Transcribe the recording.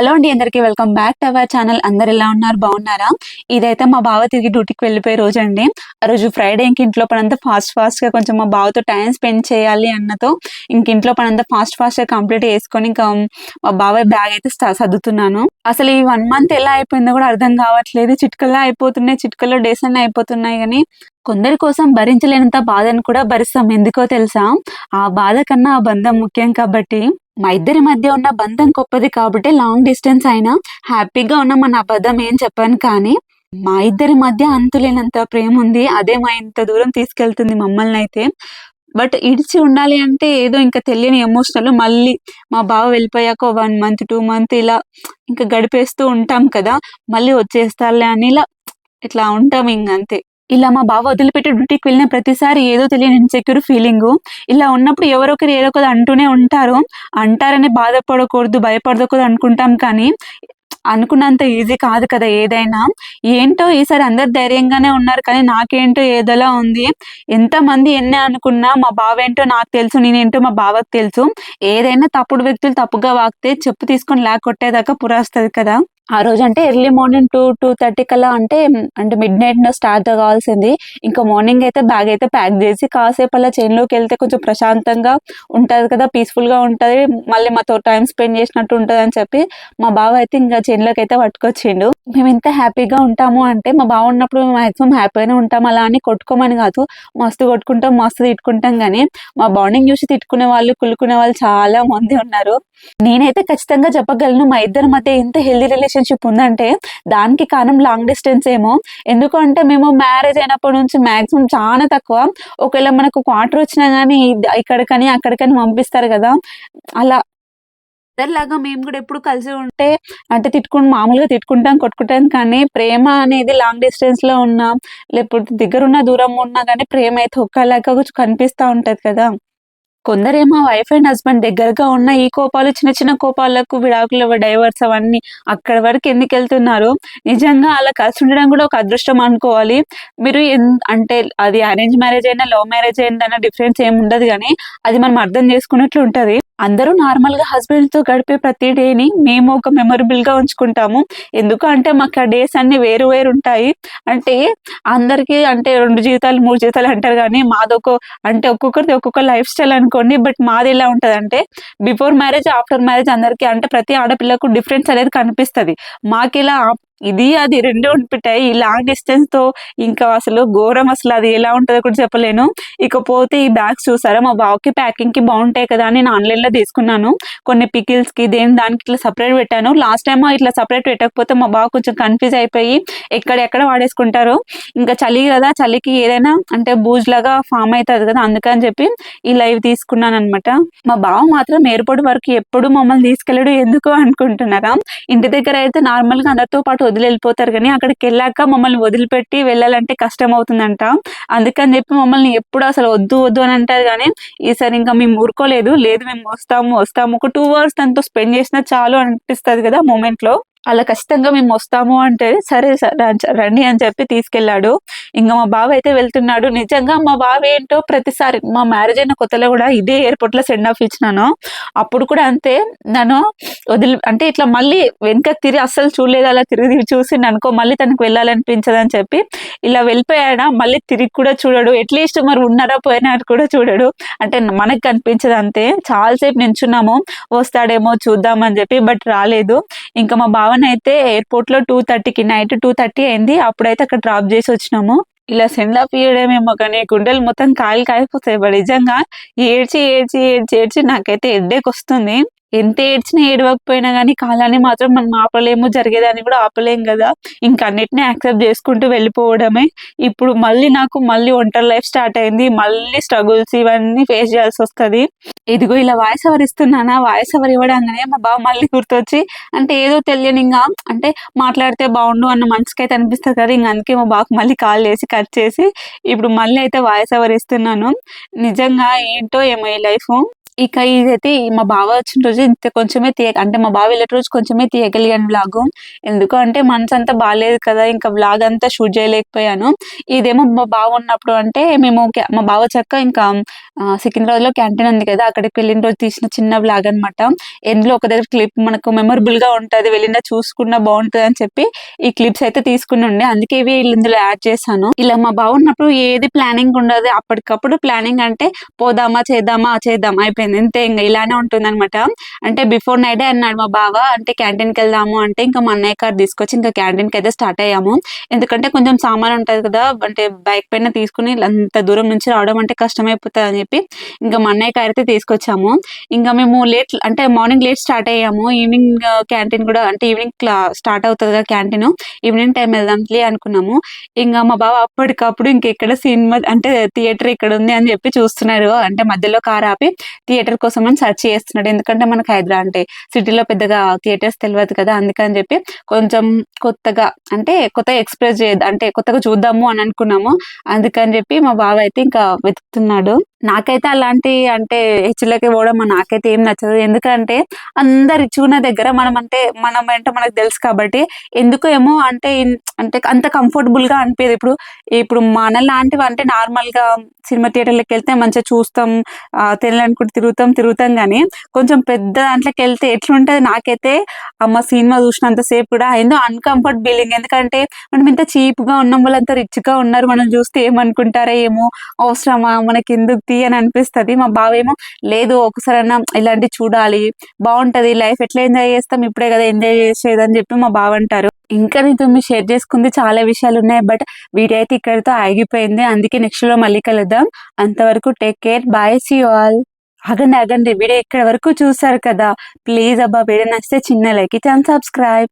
Hello అండి అందరికీ welcome back to our channel. అందరు ఎలా ఉన్నారు? బాగున్నారా? ఇదైతే మా బావ తిరిగి డ్యూటీకి వెళ్ళిపోయే రోజు అండి. ఆ రోజు ఫ్రైడే ఇంక ఇంట్లో పనంతా ఫాస్ట్ ఫాస్ట్గా కొంచెం మా బావతో టైం స్పెండ్ చేయాలి అన్నతో ఇంక ఇంట్లో పనంతా ఫాస్ట్ ఫాస్ట్గా కంప్లీట్ చేసుకొని ఇంకా మా బావ బ్యాగ్ అయితే సర్దుతున్నాను. అసలు ఈ వన్ మంత్ ఎలా అయిపోయిందో కూడా అర్థం కావట్లేదు. చిట్కల్లో అయిపోతున్నాయి చిట్కల్లో డేస్ అన్నీ అయిపోతున్నాయి కానీ కొందరి కోసం భరించలేనంత బాధను కూడా భరిస్తాం. ఎందుకో తెలుసా? ఆ బాధ కన్నా ఆ బంధం ముఖ్యం కాబట్టి. మా ఇద్దరి మధ్య ఉన్న బంధం గొప్పది కాబట్టి లాంగ్ డిస్టెన్స్ అయినా హ్యాపీగా ఉన్న మన అబద్ధం ఏం చెప్పాను కానీ మా ఇద్దరి మధ్య అంతులేనంత ప్రేమ ఉంది. అదే మా ఇంత దూరం తీసుకెళ్తుంది మమ్మల్ని అయితే. బట్ ఇడిచి ఉండాలి అంటే ఏదో ఇంకా తెలియని ఎమోషనల్ మళ్ళీ మా బావ వెళ్ళిపోయాక వన్ మంత్ టూ మంత్ ఇలా ఇంకా గడిపేస్తూ ఉంటాం కదా. మళ్ళీ వచ్చేస్తారులే అని ఇలా ఇట్లా ఉంటాం ఇంకంతే ఇలా మా బావ వదిలిపెట్టి డ్యూటీకి వెళ్ళిన ప్రతిసారి ఏదో తెలియని ఇన్సెక్యూర్ ఫీలింగ్ ఇలా ఉన్నప్పుడు ఎవరో ఒకరు ఏదో ఒకరు అంటూనే ఉంటారు. అంటారని బాధపడకూడదు భయపడకూడదు అనుకుంటాం కానీ అనుకున్నంత ఈజీ కాదు కదా ఏదైనా. ఏంటో ఈసారి అందరు ధైర్యంగానే ఉన్నారు కానీ నాకేంటో ఏదోలా ఉంది. ఎంతమంది ఎన్నే అనుకున్నా మా బావేంటో నాకు తెలుసు నేనేంటో మా బావకు తెలుసు. ఏదైనా తప్పుడు వ్యక్తులు తప్పుగా వాగితే చెప్పు తీసుకొని లాక్ పురాస్తుంది కదా. ఆ రోజు అంటే early morning two two thirty కల్లా అంటే అంటే మిడ్ నైట్ స్టార్ట్ కావాల్సింది. ఇంకా మార్నింగ్ అయితే బ్యాగ్ అయితే ప్యాక్ చేసి కాసేపు అలా చైన్లోకి వెళ్తే కొంచెం ప్రశాంతంగా ఉంటుంది కదా పీస్ఫుల్గా మళ్ళీ మాతో టైం స్పెండ్ చేసినట్టు ఉంటుంది అని చెప్పి మా బావ అయితే ఇంకా చైన్లోకి అయితే పట్టుకొచ్చిండు. మేము ఎంత హ్యాపీగా ఉంటాము అంటే మా బావ ఉన్నప్పుడు మాక్సిమం హ్యాపీగానే ఉంటాం. అలా అని కొట్టుకోమని కాదు మస్తు కొట్టుకుంటాం మస్తు తిట్టుకుంటాం కానీ మా బాండింగ్ చూసి తిట్టుకునే వాళ్ళు కులుకునే వాళ్ళు చాలా మంది ఉన్నారు. నేనైతే ఖచ్చితంగా చెప్పగలను మా ఇద్దరి మధ్య ఎంత హెల్దీ రిలేషన్షిప్ ఉందంటే దానికి కారణం లాంగ్ డిస్టెన్స్ ఏమో. ఎందుకంటే మేము మ్యారేజ్ అయినప్పటి నుంచి మాక్సిమం చాలా తక్కువ. ఒకవేళ మనకు క్వార్టర్ వచ్చినా కానీ ఇక్కడికని అక్కడికని పంపిస్తారు కదా. అలా లాగా మేము కూడా ఎప్పుడు కలిసి ఉంటే అంటే తిట్టుకుని మామూలుగా తిట్టుకుంటాం కొట్టుకుంటాం కానీ ప్రేమ అనేది లాంగ్ డిస్టెన్స్లో ఉన్నా లేకపోతే దగ్గర ఉన్న దూరం ఉన్నా కానీ ప్రేమ అయితే ఒక్కలాగా కొంచెం కనిపిస్తా ఉంటది కదా. కొందరేమో వైఫ్ అండ్ హస్బెండ్ దగ్గరగా ఉన్న ఈ కోపాలు చిన్న చిన్న కోపాలకు విడాకులు డైవర్స్ అవన్నీ అక్కడ వరకు ఎందుకు వెళ్తున్నారు? నిజంగా అలా కలిసి ఉండడం కూడా ఒక అదృష్టం అనుకోవాలి. మీరు అంటే అది అరేంజ్ మ్యారేజ్ అయినా లవ్ మ్యారేజ్ అయినా డిఫరెన్స్ ఏమి ఉండదు కానీ అది మనం అర్థం చేసుకున్నట్లు ఉంటది. అందరూ నార్మల్గా హస్బెండ్తో గడిపే ప్రతి డేని మేము ఒక మెమొరబుల్గా ఉంచుకుంటాము. ఎందుకు అంటే మాకు ఆ డేస్ అన్ని వేరు వేరు ఉంటాయి. అంటే అందరికీ అంటే రెండు జీవితాలు మూడు జీవితాలు అంటారు కానీ మాదొక అంటే ఒక్కొక్కరిది ఒక్కొక్క లైఫ్ స్టైల్ అనుకోండి. బట్ మాది ఎలా ఉంటుంది అంటే బిఫోర్ మ్యారేజ్ ఆఫ్టర్ మ్యారేజ్ అందరికీ అంటే ప్రతి ఆడపిల్లకు డిఫరెన్స్ అనేది కనిపిస్తది. మాకు ఇలా ఇది అది రెండు ఉంటాయి. ఈ లాంగ్ డిస్టెన్స్తో ఇంకా అసలు ఘోరం అసలు అది ఎలా ఉంటుందో కూడా చెప్పలేను. ఇకపోతే ఈ బ్యాగ్స్ చూసారా? మా బావకి ప్యాకింగ్కి బాగుంటాయి కదా అని నేను ఆన్లైన్లో తీసుకున్నాను. కొన్ని పికిల్స్కి దేని దానికి ఇట్లా సపరేట్ పెట్టాను. లాస్ట్ టైం ఇట్లా సపరేట్ పెట్టకపోతే మా బావ కొంచెం కన్ఫ్యూజ్ అయిపోయి ఎక్కడెక్కడ వాడేసుకుంటారు. ఇంకా చలి కదా చలికి ఏదైనా అంటే బూజ్ లాగా ఫామ్ అవుతుంది కదా అందుకని చెప్పి ఈ లైవ్ తీసుకున్నాను అనమాట మా బావ మాత్రం ఎయిర్పోర్ట్ వరకు ఎప్పుడు మమ్మల్ని తీసుకెళ్ళడు ఎందుకు అనుకుంటున్నారా? ఇంటి దగ్గర అయితే నార్మల్గా అందరితో పాటు వదిలి వెళ్ళిపోతారు కానీ అక్కడికి వెళ్ళాక మమ్మల్ని వదిలిపెట్టి వెళ్ళాలంటే కష్టం అవుతుందంట అందుకని చెప్పి మమ్మల్ని ఎప్పుడు అసలు వద్దు వద్దు అని అంటారు కానీ ఈసారి ఇంకా మేము ఊరుకోలేదు. లేదు మేము వస్తాము వస్తాము. ఒక టూ అవర్స్ తనతో స్పెండ్ చేసినా చాలు అనిపిస్తుంది కదా మూమెంట్లో. అలా ఖచ్చితంగా మేము వస్తాము అంటే సరే రండి అని చెప్పి తీసుకెళ్ళాడు. ఇంకా మా బావ అయితే వెళ్తున్నాడు. నిజంగా మా బావ ఏంటో ప్రతిసారి మా మ్యారేజ్ అయిన కొత్తలో కూడా ఇదే ఎయిర్పోర్ట్లో సెండ్ ఆఫ్ ఇచ్చినాను. అప్పుడు కూడా అంతే నన్ను వదిలి అంటే ఇట్లా మళ్ళీ వెనక తిరిగి అస్సలు చూడలేదు అలా తిరిగి చూసి అనుకో మళ్ళీ తనకు వెళ్ళాలనిపించదని అని చెప్పి ఇలా వెళ్ళిపోయాడా మళ్ళీ తిరిగి కూడా చూడడు. అట్లీస్ట్ మరి ఉన్నారా పోయినా కూడా చూడడు. అంటే మనకు కనిపించదు అంతే. చాలాసేపు నించున్నాము. వస్తాడేమో చూద్దామని చెప్పి బట్ రాలేదు. ఇంకా మా పవన్ అయితే ఎయిర్పోర్ట్లో టూ థర్టీకి నైట్ టూ థర్టీ అయింది. అప్పుడైతే అక్కడ డ్రాప్ చేసి వచ్చినాము. ఇలా సెండ్ ఆఫ్ ఇవ్వడమేమో కానీ గుండెలు మొత్తం కాయలు కాయిపోతాయి నిజంగా ఏడ్చి ఏడ్చి ఏడ్చి ఏడ్చి నాకైతే ఎడ్డేకి వస్తుంది. ఎంత ఏడ్చినా ఏడవకపోయినా కానీ కాలాన్ని మాత్రం మనం ఆపలేము జరిగేదాన్ని కూడా ఆపలేం కదా. ఇంకా అన్నిటిని యాక్సెప్ట్ చేసుకుంటూ వెళ్ళిపోవడమే. ఇప్పుడు మళ్ళీ నాకు మళ్ళీ ఒంటరి లైఫ్ స్టార్ట్ అయింది. మళ్ళీ స్ట్రగుల్స్ ఇవన్నీ ఫేస్ చేయాల్సి వస్తది. ఇదిగో ఇలా వాయిస్ ఎవరు ఇస్తున్నానా? వాయిస్ ఎవరు ఇవ్వడంగానే మా బావ మళ్ళీ గుర్తొచ్చి అంటే ఏదో తెలియని ఇంకా అంటే మాట్లాడితే బాగుండు అన్న మనసుకి అయితే అనిపిస్తుంది కదా. ఇంక అందుకే మా బావకు మళ్ళీ కాల్ చేసి కట్ చేసి ఇప్పుడు మళ్ళీ అయితే వాయిస్ ఎవరు ఇస్తున్నాను. నిజంగా ఏంటో ఏమో ఈ లైఫ్. ఇక ఇదైతే మా బావ వచ్చిన రోజు ఇంత కొంచెమే తీయ అంటే మా బావ వెళ్ళే రోజు కొంచెమే తీయగలిగాను బ్లాగ్ ఎందుకు అంటే మనసు అంతా బాగాలేదు కదా ఇంకా వ్లాగ్ అంతా షూట్ చేయలేకపోయాను. ఇదేమో మా బావ ఉన్నప్పుడు అంటే మేము మా బావ చక్క ఇంకా సికింద్రాబాద్లో లో క్యాంటీన్ ఉంది కదా అక్కడికి వెళ్ళిన రోజు తీసిన చిన్న వ్లాగ్ అన్నమాట. ఎందులో ఒక దగ్గర క్లిప్ మనకు మెమరబుల్ ఉంటుంది వెళ్ళినా చూసుకున్నా బాగుంటది అని చెప్పి ఈ క్లిప్స్ అయితే తీసుకుని ఉండే. అందుకే ఇవి ఇందులో యాడ్ చేశాను. ఇలా మా బావ ఉన్నప్పుడు ఏది ప్లానింగ్ ఉండదు. అప్పటికప్పుడు ప్లానింగ్ అంటే పోదామా చేద్దామా చేద్దామా అయిపోయింది. ఇంతే ఇంకా ఇలానే ఉంటుంది అనమాట అంటే బిఫోర్ నైట్ అన్నాడు మా బావ అంటే క్యాంటీన్కి వెళ్దాము అంటే ఇంకా మా అన్నయ్య కార్ తీసుకొచ్చి ఇంకా క్యాంటీన్కి అయితే స్టార్ట్ అయ్యాము. ఎందుకంటే కొంచెం సామాన్ ఉంటది కదా అంటే బైక్ పైన తీసుకుని అంత దూరం నుంచి రావడం అంటే కష్టమైపోతుంది అని చెప్పి ఇంకా మా అన్నయ్య కార్ అయితే తీసుకొచ్చాము. ఇంకా మేము లేట్ అంటే మార్నింగ్ లేట్ స్టార్ట్ అయ్యాము. ఈవినింగ్ క్యాంటీన్ కూడా అంటే ఈవినింగ్ స్టార్ట్ అవుతుంది కదా క్యాంటీన్ ఈవినింగ్ టైం వెళ్దాంలే అనుకున్నాము. ఇంకా మా బావ అప్పటికప్పుడు ఇంకెక్కడ సినిమా అంటే థియేటర్ ఇక్కడ ఉంది అని చెప్పి చూస్తున్నారు అంటే మధ్యలో కార్ ఆపి థియేటర్ కోసం అని సెర్చ్ చేస్తున్నాడు. ఎందుకంటే మనకు హైదరాబాద్ అంటే సిటీలో పెద్దగా థియేటర్స్ తెలియదు కదా. అందుకని చెప్పి కొంచెం కొత్తగా అంటే కొత్తగా ఎక్స్ప్రెస్ చేయదు అంటే కొత్తగా చూద్దాము అని అనుకున్నాము. అందుకని చెప్పి మా బావ అయితే ఇంకా వెతుకుతున్నాడు. నాకైతే అలాంటి అంటే హెచ్చులకి పోవడం నాకైతే ఏం నచ్చదు. ఎందుకంటే అందరు ఇచ్చుకున్న దగ్గర మనం అంటే మనం ఏంటో మనకు తెలుసు కాబట్టి ఎందుకు ఏమో అంటే అంటే అంత కంఫర్టబుల్గా అనిపేది ఇప్పుడు ఇప్పుడు మన లాంటివి అంటే నార్మల్గా సినిమా థియేటర్లకు వెళ్తే మంచిగా చూస్తాం ఆ, తిరుగుతాం తిరుగుతాం కానీ కొంచెం పెద్ద దాంట్లోకి వెళ్తే ఎట్లుంటది నాకైతే అమ్మ సినిమా చూసినంత సేపు కూడా ఏందో అన్కంఫర్ట్ ఫీలింగ్ ఎందుకంటే మనం ఇంత చీప్గా ఉన్నాం వాళ్ళంతా రిచ్గా ఉన్నారు మనం చూస్తే ఏమనుకుంటారా ఏమో అవసరమా? మనకి ఎందుకు తీ అని అనిపిస్తది. మా బావ ఏమో లేదు ఒకసారన్నా ఇలాంటి చూడాలి. బాగుంటది లైఫ్ ఎట్లా ఎంజాయ్ చేస్తాం? ఇప్పుడే కదా ఎంజాయ్ చేసేది అని చెప్పి మా బావ అంటారు ఇంకా నీతో మీరు షేర్ చేసుకుంది చాలా విషయాలు ఉన్నాయి బట్ వీడియో అయితే ఇక్కడితో ఆగిపోయింది. అందుకే నెక్స్ట్లో మళ్ళీ కలుద్దాం. అంతవరకు take care. Bye. See all. ఆగండి ఆగండి. వీడియో ఇక్కడ వరకు చూసారు కదా. ప్లీజ్ అబ్బా వీడియో నచ్చితే చిన్న లైక్ ఇచ్చి సబ్స్క్రైబ్